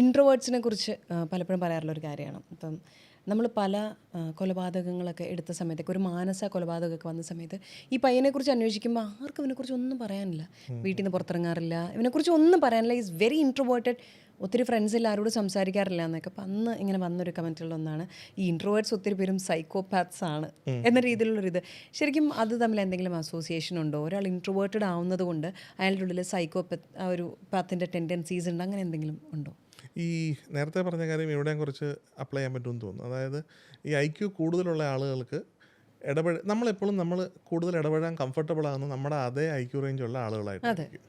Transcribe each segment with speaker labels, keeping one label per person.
Speaker 1: ഇൻട്രോവേർട്സിനെ കുറിച്ച് പലപ്പോഴും പറയാറുള്ള ഒരു കാര്യമാണ്. ഇപ്പം നമ്മൾ പല കൊലപാതകങ്ങളൊക്കെ എടുത്ത സമയത്തൊക്കെ ഒരു മാനസ കൊലപാതകമൊക്കെ വന്ന സമയത്ത് ഈ പയ്യനെക്കുറിച്ച് അന്വേഷിക്കുമ്പോൾ ആർക്കും ഇവനെക്കുറിച്ച് ഒന്നും പറയാനില്ല. വീട്ടിൽ നിന്ന് പുറത്തിറങ്ങാറില്ല. ഇവനെക്കുറിച്ച് ഒന്നും പറയാനില്ല. ഈസ് വെരി ഇൻട്രോവേർട്ടഡ് ഒത്തിരി ഫ്രണ്ട്സ് ഇല്ല ആരോടും സംസാരിക്കാറില്ല എന്നൊക്കെ. അപ്പം അന്ന് ഇങ്ങനെ വന്നൊരു കമന്റുള്ള ഒന്നാണ് ഈ ഇൻട്രോവേർട്സ് ഒത്തിരി പേരും സൈക്കോപാത്സ് ആണ് എന്ന രീതിയിലുള്ളൊരു ഇത് ശരിക്കും അത് തമ്മിൽ എന്തെങ്കിലും അസോസിയേഷൻ ഉണ്ടോ? ഒരാൾ ഇൻട്രോവേർട്ടഡ് ആവുന്നത് കൊണ്ട് അയാളുടെ ഉള്ളിൽ സൈക്കോപാത്ത് ആ ഒരു പാത്തിന്റെ ടെൻഡൻസീസ് ഉണ്ട്. അങ്ങനെ എന്തെങ്കിലും ഉണ്ടോ?
Speaker 2: ഈ നേരത്തെ പറഞ്ഞ കാര്യം ഇവിടെയും കുറച്ച് അപ്ലൈ ചെയ്യാൻ പറ്റുമെന്ന് തോന്നുന്നു. അതായത് ഈ ഐ ക്യു കൂടുതലുള്ള ആളുകൾക്ക് ഇടപെട നമ്മളെപ്പോഴും നമ്മൾ കൂടുതൽ ഇടപെടാൻ കംഫർട്ടബിൾ ആകുന്ന നമ്മുടെ അതേ ഐ ക്യു റേഞ്ചുള്ള ആളുകളായിട്ടായിരിക്കും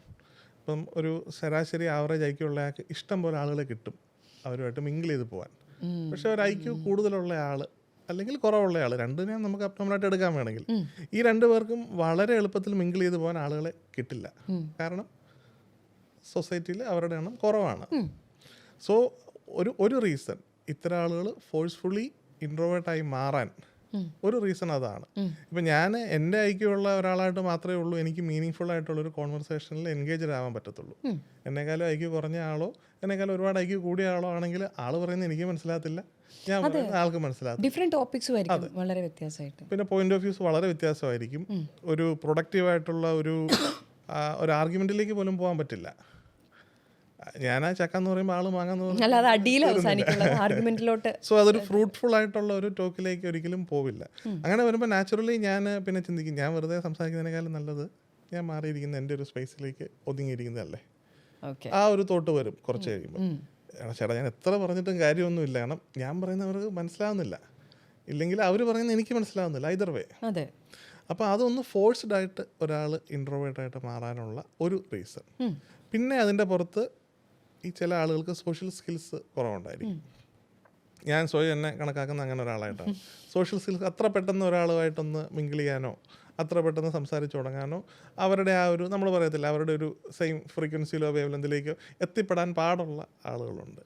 Speaker 2: ഇപ്പം ഒരു ശരാശരി ആവറേജ് ഐ ക്യു ഉള്ള ആൾക്ക് ഇഷ്ടം പോലെ ആളുകളെ കിട്ടും അവരുമായിട്ട് മിങ്കിൾ ചെയ്ത് പോകാൻ പക്ഷെ ഒരു ഐ ക്യു കൂടുതലുള്ള ആൾ അല്ലെങ്കിൽ കുറവുള്ള ആൾ രണ്ടിനെയും നമുക്ക് അപ്റ്റോമലായിട്ട് എടുക്കാൻ വേണമെങ്കിൽ ഈ രണ്ടു പേർക്കും വളരെ എളുപ്പത്തിൽ മിങ്കിൾ ചെയ്ത് പോകാൻ ആളുകളെ കിട്ടില്ല. കാരണം സൊസൈറ്റിയിൽ അവരുടെ എണ്ണം കുറവാണ്. സോ ഒരു ഒരു റീസൺ ഇത്തരം ആളുകൾ ഫോഴ്സ്ഫുള്ളി ഇൻട്രോവേർട്ടായി മാറാൻ ഒരു റീസൺ അതാണ്. ഇപ്പം ഞാൻ എന്റെ ഐക്യമുള്ള ഒരാളായിട്ട് മാത്രമേ ഉള്ളൂ. എനിക്ക് മീനിങ് ഫുൾ ആയിട്ടുള്ള ഒരു കോൺവെർസേഷനിൽ എൻഗേജ് ആവാൻ പറ്റത്തുള്ളൂ. എന്നെക്കാളും ഐക്യം കുറഞ്ഞ ആളോ എന്നെക്കാളും ഒരുപാട് ഐക്യം കൂടിയ ആളോ ആണെങ്കിൽ ആൾ പറയുന്നത് എനിക്ക് മനസ്സിലാകത്തില്ല. ഞാൻ ആൾക്ക് മനസ്സിലാകും
Speaker 1: ഡിഫറെന്റ് ടോപ്പിക്സ് വളരെ വ്യത്യാസമായിട്ട്.
Speaker 2: പിന്നെ പോയിന്റ് ഓഫ് വ്യൂസ് വളരെ വ്യത്യാസമായിരിക്കും. ഒരു പ്രൊഡക്റ്റീവായിട്ടുള്ള ഒരു ഒരു ആർഗ്യുമെന്റിലേക്ക് പോലും പോകാൻ പറ്റില്ല. ഞാൻ ആ ചക്ക എന്ന് പറയുമ്പോൾ ആൾ മാങ്ങാന്ന്
Speaker 1: അല്ലാതെ അടിയിൽ ആർഗ്യുമെന്റിലോട്ട്
Speaker 2: സോ അതൊരു ഫ്രൂട്ട്ഫുൾ ആയിട്ടുള്ള ഒരു ടോക്കിലേക്ക് ഒരിക്കലും പോവില്ല. അങ്ങനെ വരുമ്പോൾ നാച്ചുറലി ഞാൻ പിന്നെ ചിന്തിക്കും ഞാൻ വെറുതെ സംസാരിക്കുന്നതിനേക്കാളും നല്ലത് ഞാൻ മാറിയിരിക്കുന്ന എന്റെ ഒരു സ്പേസിലേക്ക് ഒതുങ്ങിയിരിക്കുന്നതല്ലേ? ആ ഒരു തോട്ട് വരും കുറച്ച് കഴിയുമ്പോൾ ചേട്ടാ ഞാൻ എത്ര പറഞ്ഞിട്ടും കാര്യമൊന്നുമില്ല കാരണം ഞാൻ പറയുന്നവർക്ക് മനസ്സിലാവുന്നില്ല. ഇല്ലെങ്കിൽ അവർ പറയുന്നത് എനിക്ക് മനസ്സിലാവുന്നില്ല ഐദർ വേ
Speaker 1: അതെ.
Speaker 2: അപ്പോൾ അതൊന്ന് ഫോഴ്സ്ഡ് ആയിട്ട് ഒരാൾ ഇൻട്രോവേർട്ടായിട്ട് മാറാനുള്ള ഒരു റീസൺ പിന്നെ അതിന്റെ പുറത്ത് ഈ ചില ആളുകൾക്ക് സോഷ്യൽ സ്കിൽസ് കുറവുണ്ടായിരിക്കും. ഞാൻ സ്വയം എന്നെ കണക്കാക്കുന്ന അങ്ങനെ ഒരാളായിട്ടാണ്. സോഷ്യൽ സ്കിൽസ് അത്ര പെട്ടെന്ന് ഒരാളുമായിട്ടൊന്ന് മിങ്കിൾ ചെയ്യാനോ അത്ര പെട്ടെന്ന് സംസാരിച്ചു തുടങ്ങാനോ അവരുടെ ആ ഒരു നമ്മൾ പറയത്തില്ല അവരുടെ ഒരു സെയിം ഫ്രീക്വൻസിയിലോ വേവ് ലെന്തിലേക്കോ എത്തിപ്പെടാൻ പാടുള്ള ആളുകളുണ്ട്.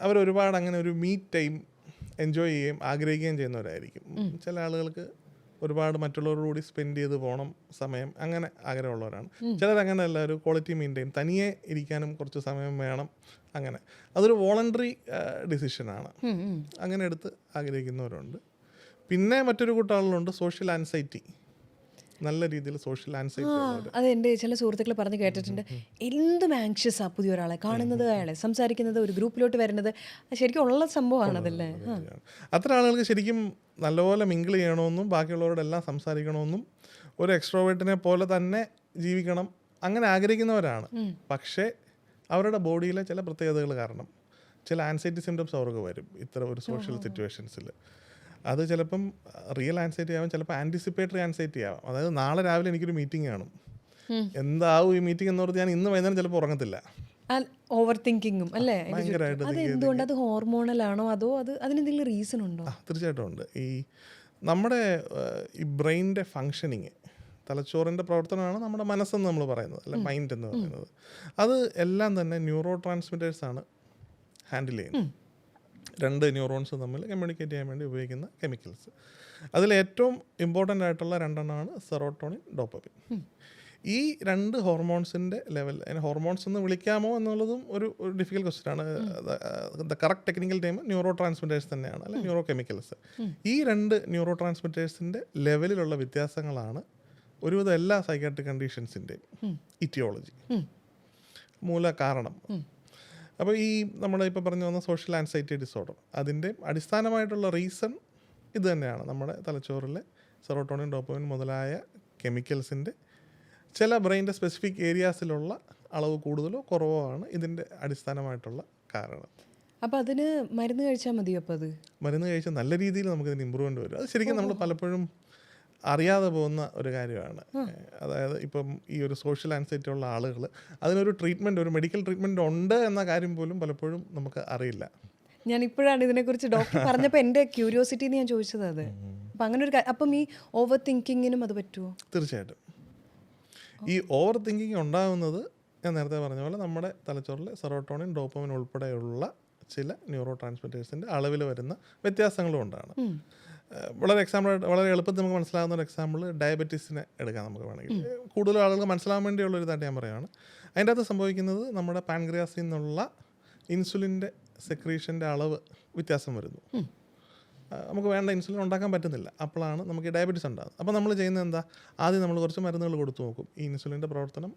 Speaker 2: അവർ ഒരുപാട് അങ്ങനെ ഒരു മീറ്റ് ടൈം എൻജോയ് ചെയ്യുകയും ആഗ്രഹിക്കുകയും ചെയ്യുന്നവരായിരിക്കും. ചില ആളുകൾക്ക് ഒരുപാട് മറ്റുള്ളവരോടുകൂടി സ്പെൻഡ് ചെയ്ത് പോകണം സമയം അങ്ങനെ ആഗ്രഹമുള്ളവരാണ്. ചിലർ അങ്ങനെയല്ല ഒരു ക്വാളിറ്റി മെയിന്റെയിൻ തനിയെ ഇരിക്കാനും കുറച്ച് സമയം വേണം അങ്ങനെ. അതൊരു വോളണ്ടറി ഡിസിഷനാണ് അങ്ങനെ എടുത്ത് ആഗ്രഹിക്കുന്നവരുണ്ട്. പിന്നെ മറ്റൊരു കൂട്ടാളുണ്ട് സോഷ്യൽ ആൻസൈറ്റി നല്ല രീതിയിൽ സോഷ്യൽ ആൻസൈറ്റി
Speaker 1: അത് എന്റെ ചില സുഹൃത്തുക്കൾ പറഞ്ഞ് കേട്ടിട്ടുണ്ട്. എന്തും ആങ്ഷ്യസ് ആ പുതിയ ഒരാളെ. കാണുന്നത് അയാളെ സംസാരിക്കുന്നത് ഒരു ഗ്രൂപ്പിലോട്ട് വരുന്നത്. ശരിക്കും ഉള്ള സംഭവമാണ് അതല്ലേ?
Speaker 2: അത്ര ആളുകൾക്ക് ശരിക്കും നല്ലപോലെ മിങ്കിൾ ചെയ്യണമെന്നും ബാക്കിയുള്ളവരോടെല്ലാം സംസാരിക്കണമെന്നും ഒരു എക്സ്ട്രോവേർട്ടിനെ പോലെ തന്നെ ജീവിക്കണം. അങ്ങനെ ആഗ്രഹിക്കുന്നവരാണ്. പക്ഷേ അവരുടെ ബോഡിയിലെ ചില പ്രത്യേകതകൾ കാരണം ചില ആൻസൈറ്റി സിംറ്റംസ് അവർക്ക് വരും. ഇത്ര ഒരു സോഷ്യൽ സിറ്റുവേഷൻസിൽ അത് ചിലപ്പം റിയൽ ആൻസൈറ്റി ആവാം ചിലപ്പോൾ ആന്റിസിപ്പേറ്ററി ആൻസൈറ്റി ആവാം. അതായത് നാളെ രാവിലെ എനിക്കൊരു മീറ്റിംഗ് കാണും. എന്താവും ഈ മീറ്റിംഗ് എന്ന് പറഞ്ഞാൽ ഞാൻ ഇന്ന് വൈകുന്നേരം ചിലപ്പോൾ ഉറങ്ങത്തില്ല.
Speaker 1: ഓവർ തിങ്കിങ്ങും അല്ലേ. അത് എന്തുകൊണ്ട്? അത് ഹോർമോണൽ ആണോ? അതോ അത് അതിനെന്തെങ്കിലും റീസൺ ഉണ്ടോ?
Speaker 2: തീർച്ചയായിട്ടും ഉണ്ട്. ഈ നമ്മുടെ ഈ ബ്രെയിനിന്റെ ഫങ്ഷനിങ് തലച്ചോറിന്റെ പ്രവർത്തനമാണ് നമ്മുടെ മനസ്സെന്ന് നമ്മൾ പറയുന്നത് അല്ലെ? മൈൻഡ് എന്ന് പറയുന്നത്. അത് എല്ലാം തന്നെ ന്യൂറോ ട്രാൻസ്മിറ്റേഴ്സാണ് ആണ് ഹാൻഡിൽ ചെയ്യുന്നത്. രണ്ട് ന്യൂറോൺസ് തമ്മിൽ കമ്മ്യൂണിക്കേറ്റ് ചെയ്യാൻ വേണ്ടി ഉപയോഗിക്കുന്ന കെമിക്കൽസ്. അതിൽ ഏറ്റവും ഇമ്പോർട്ടന്റ് ആയിട്ടുള്ള രണ്ടെണ്ണമാണ് സെറോട്ടോണിൻ ഡോപ്പമിൻ ഈ രണ്ട് ഹോർമോൺസിന്റെ ലെവൽ അതിന് ഹോർമോൺസ് എന്ന് വിളിക്കാമോ എന്നുള്ളതും ഒരു ഒരു ഡിഫിക്കൽ ക്വസ്റ്റ്യൻ ആണ്. The correct technical time neurotransmitters തന്നെയാണ് അല്ലെങ്കിൽ ന്യൂറോ കെമിക്കൽസ് ഈ രണ്ട് ന്യൂറോ ട്രാൻസ്മിറ്റേഴ്സിന്റെ ലെവലിലുള്ള വ്യത്യാസങ്ങളാണ് ഒരുവിധം എല്ലാ സൈക്കാട്രിക് കണ്ടീഷൻസിന്റെയും ഇറ്റിയോളജി മൂല കാരണം അപ്പോൾ ഈ നമ്മൾ ഇപ്പോൾ പറഞ്ഞു വന്ന സോഷ്യൽ ആൻസൈറ്റി ഡിസോർഡർ അതിന്റെ അടിസ്ഥാനമായിട്ടുള്ള റീസൺ ഇത് തന്നെയാണ്. നമ്മുടെ തലച്ചോറിലെ സെറോട്ടോണിൻ ഡോപ്പമിൻ മുതലായ കെമിക്കൽസിന്റെ ചില ബ്രെയിന്റെ സ്പെസിഫിക് ഏരിയാസിലുള്ള അളവ് കൂടുതലോ കുറവോ ആണ് ഇതിന്റെ അടിസ്ഥാനമായിട്ടുള്ള കാരണം.
Speaker 1: അപ്പോൾ അതിന് മരുന്ന് കഴിച്ചാൽ മതിയോ അപ്പോൾ അത്?
Speaker 2: മരുന്ന് കഴിച്ചാൽ നല്ല രീതിയിൽ നമുക്ക് നമുക്കിതിന് ഇമ്പ്രൂവ്മെന്റ് വരും. അത് ശരിക്കും നമ്മൾ പലപ്പോഴും അറിയാതെ പോകുന്ന ഒരു കാര്യമാണ്. അതായത് ഇപ്പം ഈ ഒരു സോഷ്യൽ ആൻസൈറ്റി ഉള്ള ആളുകൾ അതിനൊരു ട്രീറ്റ്മെന്റ് ഒരു മെഡിക്കൽ ട്രീറ്റ്മെന്റ് ഉണ്ട് എന്ന കാര്യം പോലും പലപ്പോഴും നമുക്ക് അറിയില്ല.
Speaker 1: ഞാൻ ഇപ്പോഴാണ് ഇതിനെക്കുറിച്ച് ഡോക്ടർ പറഞ്ഞപ്പോൾ എന്റെ ക്യൂരിയോസിറ്റി ഞാൻ ചോദിച്ചത് അത്. അപ്പം അങ്ങനെ ഒരു അപ്പം ഈ ഓവർ തിങ്കിങ്ങിനും അത് പറ്റുമോ
Speaker 2: തീർച്ചയായിട്ടും. ഈ ഓവർ തിങ്കിങ് ഉണ്ടാകുന്നത് ഞാൻ നേരത്തെ പറഞ്ഞ പോലെ നമ്മുടെ തലച്ചോറിൽ സെറോട്ടോണിൻ ഡോപ്പമിൻ ഉൾപ്പെടെയുള്ള ചില ന്യൂറോ ട്രാൻസ്മിറ്റേഴ്സിന്റെ അളവിൽ വരുന്ന വ്യത്യാസങ്ങളും കൊണ്ടാണ് ഏഹ് വളരെ എക്സാമ്പിൾ വളരെ എളുപ്പത്തിൽ നമുക്ക് മനസ്സിലാകുന്ന ഒരു എക്സാമ്പിൾ ഡയബറ്റീസിനെ എടുക്കാം നമുക്ക് വേണമെങ്കിൽ. കൂടുതൽ ആളുകൾ മനസ്സിലാകാൻ വേണ്ടിയുള്ള ഒരു ഇതായിട്ട് ഞാൻ പറയുകയാണ് അതിന്റെ അകത്ത് സംഭവിക്കുന്നത് നമ്മുടെ പാൻക്രിയാസിൽ നിന്നുള്ള ഇൻസുലിന്റെ സെക്രീഷന്റെ അളവ് വ്യത്യാസം വരുന്നു. നമുക്ക് വേണ്ട ഇൻസുലിൻ ഉണ്ടാക്കാൻ പറ്റുന്നില്ല. അപ്പോഴാണ് നമുക്ക് ഡയബറ്റീസ് ഉണ്ടാകുന്നത് അപ്പോൾ നമ്മൾ ചെയ്യുന്നത് എന്താ? ആദ്യം നമ്മൾ കുറച്ച് മരുന്നുകൾ കൊടുത്തു നോക്കും. ഈ ഇൻസുലിന്റെ പ്രവർത്തനം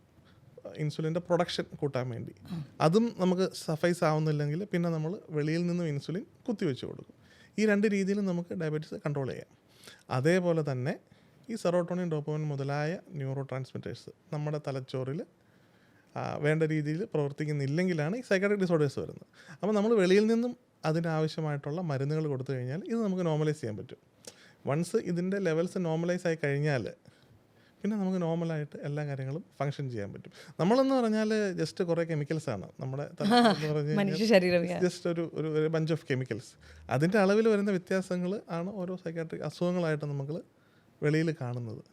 Speaker 2: ഇൻസുലിന്റെ പ്രൊഡക്ഷൻ കൂട്ടാൻ വേണ്ടി. അതും നമുക്ക് സഫൈസ് ആവുന്നില്ലെങ്കിൽ പിന്നെ നമ്മൾ വെളിയിൽ നിന്നും ഇൻസുലിൻ കുത്തിവെച്ച് കൊടുക്കും. ഈ രണ്ട് രീതിയിലും നമുക്ക് ഡയബറ്റീസ് കൺട്രോൾ ചെയ്യാം. അതേപോലെ തന്നെ ഈ സെറോട്ടോണിൻ ഡോപ്പോമിൻ മുതലായ ന്യൂറോ ട്രാൻസ്മിറ്റേഴ്സ് നമ്മുടെ തലച്ചോറിൽ വേണ്ട രീതിയിൽ പ്രവർത്തിക്കുന്നില്ലെങ്കിലാണ് ഈ സൈക്കാട്രിക് ഡിസോർഡേഴ്സ് വരുന്നത്. അപ്പോൾ നമ്മൾ വെളിയിൽ നിന്നും അതിനാവശ്യമായിട്ടുള്ള മരുന്നുകൾ കൊടുത്തു കഴിഞ്ഞാൽ ഇത് നമുക്ക് നോർമലൈസ് ചെയ്യാൻ പറ്റും. വൺസ് ഇതിന്റെ ലെവൽസ് നോർമലൈസ് ആയി കഴിഞ്ഞാൽ പിന്നെ നമുക്ക് നോർമലായിട്ട് എല്ലാ കാര്യങ്ങളും ഫങ്ഷൻ ചെയ്യാൻ പറ്റും. നമ്മളെന്ന് പറഞ്ഞാൽ ജസ്റ്റ് കുറേ കെമിക്കൽസ് ആണ്. നമ്മുടെ
Speaker 1: മനുഷ്യ ശരീരം
Speaker 2: ജസ്റ്റ് ഒരു ഒരു ഒരു ബഞ്ച് ഓഫ് കെമിക്കൽസ് അതിന്റെ അളവിൽ വരുന്ന വ്യത്യാസങ്ങൾ ആണ് ഓരോ സൈക്കാട്രിക് അസുഖങ്ങളായിട്ട് നമ്മൾ വെളിയിൽ കാണുന്നത്.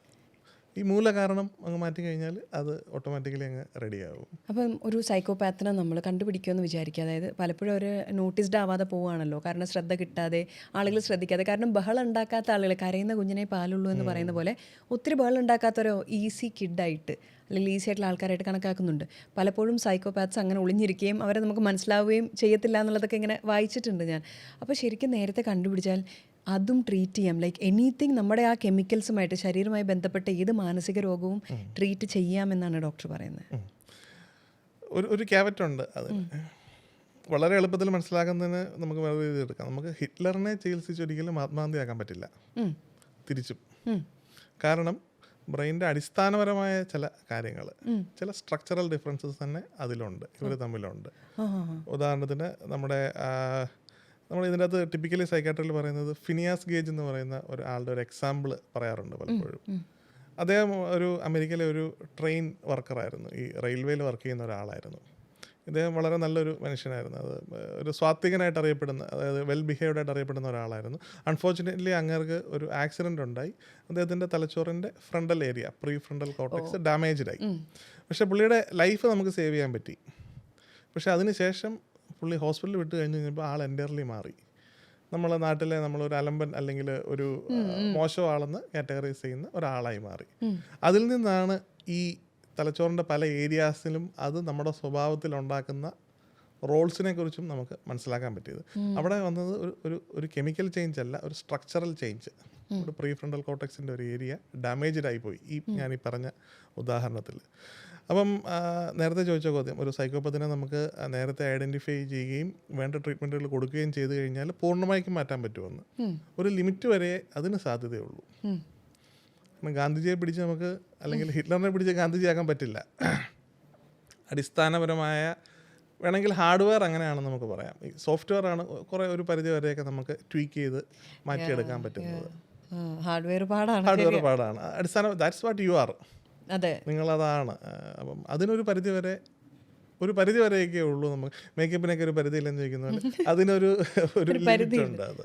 Speaker 2: ഈ മൂല കാരണം അങ്ങ് മാറ്റി കഴിഞ്ഞാൽ അത് ഓട്ടോമാറ്റിക്കലി അങ്ങ് റെഡിയാവും
Speaker 1: അപ്പം ഒരു സൈക്കോപാത്തിനെ നമ്മൾ കണ്ടുപിടിക്കുമെന്ന് വിചാരിക്കുക. അതായത് പലപ്പോഴും ഒരു നോട്ടീസ്ഡ് ആവാതെ പോവുകയാണല്ലോ. കാരണം ശ്രദ്ധ കിട്ടാതെ ആളുകൾ ശ്രദ്ധിക്കാതെ. കാരണം ബഹളം ഉണ്ടാക്കാത്ത ആളുകൾ കരയുന്ന കുഞ്ഞിനെ പാലുള്ളൂ എന്ന് പറയുന്ന പോലെ ഒത്തിരി ബഹളം ഉണ്ടാക്കാത്തൊരു ഈസി കിഡായിട്ട് അല്ലെങ്കിൽ ഈസി ആയിട്ടുള്ള ആൾക്കാരായിട്ട് കണക്കാക്കുന്നുണ്ട്. പലപ്പോഴും സൈക്കോപാത്സ് അങ്ങനെ ഒളിഞ്ഞിരിക്കുകയും അവരെ നമുക്ക് മനസ്സിലാവുകയും ചെയ്യത്തില്ല എന്നുള്ളതൊക്കെ ഇങ്ങനെ വായിച്ചിട്ടുണ്ട് ഞാൻ. അപ്പോൾ ശരിക്കും നേരത്തെ കണ്ടുപിടിച്ചാൽ അതും ട്രീറ്റ് ചെയ്യാം. ലൈക്ക് എനിത്തിങ് നമ്മുടെ ആ കെമിക്കൽസുമായിട്ട് ശരീരമായി ബന്ധപ്പെട്ട ഏത് മാനസിക രോഗവും ട്രീറ്റ് ചെയ്യാമെന്നാണ് ഡോക്ടർ പറയുന്നത്.
Speaker 2: ഒരു ഒരു ക്യാവറ്റ് ഉണ്ട് അതിന് വളരെ എളുപ്പത്തിൽ മനസ്സിലാക്കുന്നതിന് നമുക്ക് വേറെ രീതി എടുക്കാം. നമുക്ക് ഹിറ്റ്ലറിനെ ചികിത്സിച്ചൊരിക്കലും ആത്മഹത്യയാക്കാൻ പറ്റില്ല. തിരിച്ചും. കാരണം ബ്രെയിന്റെ അടിസ്ഥാനപരമായ ചില കാര്യങ്ങൾ ചില സ്ട്രക്ചറൽ ഡിഫറൻസസ് തന്നെ അതിലുണ്ട്. ഇവർ തമ്മിലുണ്ട്. ഉദാഹരണത്തിന് നമ്മുടെ നമ്മൾ ഇതിന്റെ അകത്ത് ടിപ്പിക്കലി സൈക്കാട്രിയിൽ പറയുന്നത് ഫിനിയാസ് ഗേജ് എന്ന് പറയുന്ന ഒരു ആളുടെ ഒരു എക്സാമ്പിൾ പറയാറുണ്ട് പലപ്പോഴും. അദ്ദേഹം ഒരു അമേരിക്കയിലെ ഒരു ട്രെയിൻ വർക്കറായിരുന്നു ഈ റെയിൽവേയിൽ വർക്ക് ചെയ്യുന്ന ഒരാളായിരുന്നു. ഇദ്ദേഹം വളരെ നല്ലൊരു മനുഷ്യനായിരുന്നു. അത് ഒരു സ്വാത്വികനായിട്ട് അറിയപ്പെടുന്ന അതായത് വെൽ ബിഹേവ്ഡ് ആയിട്ട് അറിയപ്പെടുന്ന ഒരാളായിരുന്നു. അൺഫോർച്ചുനേറ്റ്ലി അങ്ങേർക്ക് ഒരു ആക്സിഡന്റ് ഉണ്ടായി. അദ്ദേഹത്തിന്റെ തലച്ചോറിന്റെ frontal area prefrontal cortex damaged ആയി. പക്ഷേ പുള്ളിയുടെ ലൈഫ് നമുക്ക് സേവ് ചെയ്യാൻ പറ്റി. പക്ഷേ അതിനുശേഷം പുള്ളി ഹോസ്പിറ്റലിൽ വിട്ട് കഴിഞ്ഞ് കഴിഞ്ഞപ്പോൾ ആൾ എന്റയർലി മാറി. നമ്മളെ നാട്ടിലെ നമ്മളൊരു അലമ്പൻ അല്ലെങ്കിൽ ഒരു മോശം ആളെന്ന് കാറ്റഗറൈസ് ചെയ്യുന്ന ഒരാളായി മാറി. അതിൽ നിന്നാണ് ഈ തലച്ചോറിന്റെ പല ഏരിയാസിലും അത് നമ്മുടെ സ്വഭാവത്തിൽ ഉണ്ടാക്കുന്ന റോൾസിനെ കുറിച്ചും നമുക്ക് മനസ്സിലാക്കാൻ പറ്റിയത്. അവിടെ വന്നത് ഒരു ഒരു ഒരു കെമിക്കൽ ചേഞ്ച് അല്ല ഒരു സ്ട്രക്ചറൽ ചേഞ്ച്. ഒരു പ്രീ ഫ്രണ്ടൽ കോട്ടക്സിന്റെ ഒരു ഏരിയ ഡാമേജ്ഡ് ആയിപ്പോയി ഈ ഞാൻ ഈ പറഞ്ഞ ഉദാഹരണത്തിൽ. അപ്പം നേരത്തെ ചോദിച്ച ചോദ്യം ഒരു സൈക്കോപ്പത്തിനെ നമുക്ക് നേരത്തെ ഐഡന്റിഫൈ ചെയ്യുകയും വേണ്ട ട്രീറ്റ്മെന്റുകൾ കൊടുക്കുകയും ചെയ്തു കഴിഞ്ഞാൽ പൂർണമായിട്ടും മാറ്റാൻ പറ്റുമെന്ന്. ഒരു ലിമിറ്റ് വരെ അതിന് സാധ്യതയുള്ളൂ. കാരണം ഗാന്ധിജിയെ പിടിച്ച് നമുക്ക് അല്ലെങ്കിൽ ഹിറ്റ്ലറിനെ പിടിച്ച് ഗാന്ധിജിയാക്കാൻ പറ്റില്ല. അടിസ്ഥാനപരമായ വേണമെങ്കിൽ ഹാർഡ്വെയർ അങ്ങനെയാണെന്ന് നമുക്ക് പറയാം. ഈ സോഫ്റ്റ്വെയർ ആണ് കുറേ ഒരു പരിധി വരെയൊക്കെ നമുക്ക് ട്വീക്ക് ചെയ്ത് മാറ്റിയെടുക്കാൻ പറ്റുന്നത്.
Speaker 1: ഹാർഡ്വെയർ പാടാണ്
Speaker 2: ഹാർഡ്വെയർ പാടാണ്. അടിസ്ഥാന ദാറ്റ്സ് വാട്ട് യു ആർ നിങ്ങളതാണ്. അതാണ് അപ്പം അതിനൊരു പരിധി വരെ ഒരു പരിധി വരെയൊക്കെ ഉള്ളൂ നമുക്ക്. മേക്കപ്പിനൊക്കെ ഒരു പരിധിയില്ലെന്ന് ചോദിക്കുന്നത് അതിനൊരു ഒരു പരിധി ഉണ്ട് അത്.